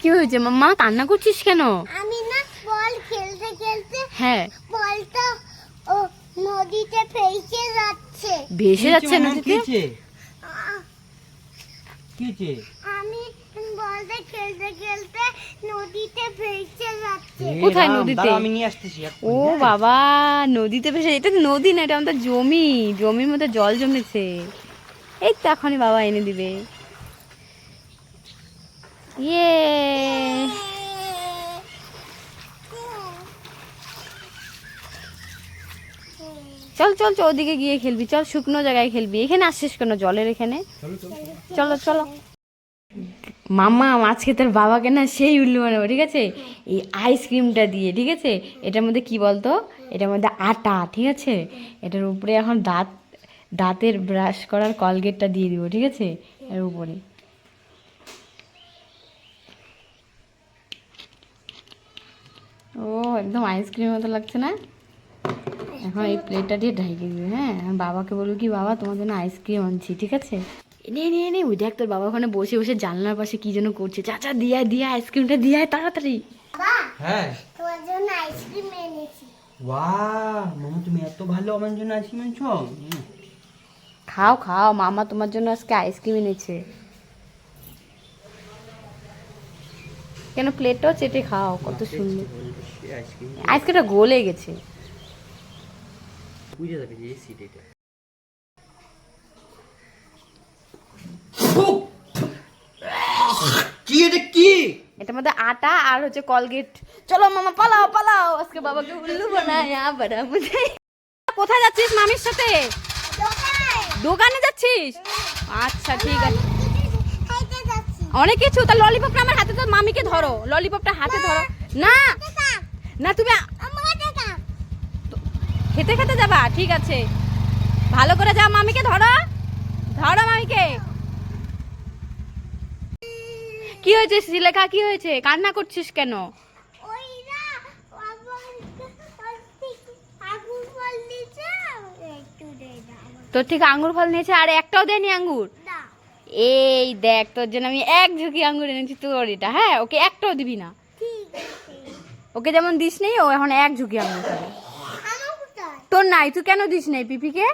কি হয়েছে? মাম্মা কান্না করছিস কেন? আমি না বল খেলতে খেলতে হ্যাঁ। বলটা ও নদীতে ফেসে যাচ্ছে। ভেসে যাচ্ছে নদীতে? কি হয়েছে? কি হয়েছে? আমি বলটা খেলতে খেলতে নদীতে ফেসে যাচ্ছে। কোথায় নদীতে? আমি নিয়ে আসতেছি ও হ্যাঁ? বাবা নদীতে ভেসে এটা তো নদী না এটা আমাদের জমি। জমির মধ্যে জল জমেছে। এই তো এখনই বাবা এনে দিবে। ইয়ে চল চল চল ওদিকে গিয়ে খেলবি। চল শুকনো জায়গায় খেলবি। এখানে আসছিস কেন জলের এখানে? চলো চলো। মামা আজকে তোর বাবাকে না সেই উল্লু বানাবো ঠিক আছে? এই আইসক্রিমটা দিয়ে ঠিক আছে? এটার মধ্যে কি বলতো? এটার মধ্যে আটা ঠিক আছে? এটার উপরে এখন দাঁত দাঁতের ব্রাশ করার কলগেটটা দিয়ে দিব ঠিক আছে? এর উপরে। ও একদম আইসক্রিমের মতো লাগছে না? এখন এই প্লেটটা দিয়ে ঢাইকে দিবে হ্যাঁ? আমি বাবাকে বলব কি বাবা তোমার জন্য আইসক্রিম আনছি ঠিক আছে? এনে এনে এনে ওই দেখ তোর বাবা ওখানে বসে বসে জানলার পাশে কি যেন করছে। চাচা দিয়া দিয়া আইসক্রিমটা দিয়ে তাড়াতাড়ি। হ্যাঁ। তোমার জন্য আইসক্রিম এনেছি। বাহ মামা তুমি এত ভালো আমার জন্য আইসক্রিম হুম। খাও খাও মামা তোমার জন্য আজকে আইসক্রিম এনেছে। কেন প্লেটটাও চেটে খাও কত সুন্দর। আইসক্রিমটা গলে গেছে। বুঝে যাবে যে এই সিট এটা কি এটা কি? এটার মধ্যে আটা আর হচ্ছে কলগেট। চলো মামা পালাও পালাও। আজকে বাবাকে উল্লু বানায় আবার মুঝে কোথায় যাচ্ছিস মামির সাথে? দোকানে যাচ্ছিস? আচ্ছা ঠিক আছে। অনেক কিছু তা ললিপপটা আমার হাতে তো মামিকে ধরো। ললিপপটা হাতে ধরো। না! না তুমি খেতে খেতে যাবা ঠিক আছে। ভালো করে যাও মামিকে ধরো। ধরো মামিকে। কি হয়েছে শ্রীলেখা কি হয়েছে? কান্না করছিস কেন? তোর থেকে আঙ্গুর ফল নিয়েছে আর একটাও দেয়নি আঙ্গুর? এই দেখ তোর জন্য আমি এক ঝুঁকি আঙ্গুর এনেছি তোর এটা। হ্যাঁ ওকে একটাও দিবি না। ওকে যেমন দিস নেই ও এখন এক ঝুঁকি আঙ্গুর খাবে। তোর নাই তুই কেন দিস নাই পিপিকে?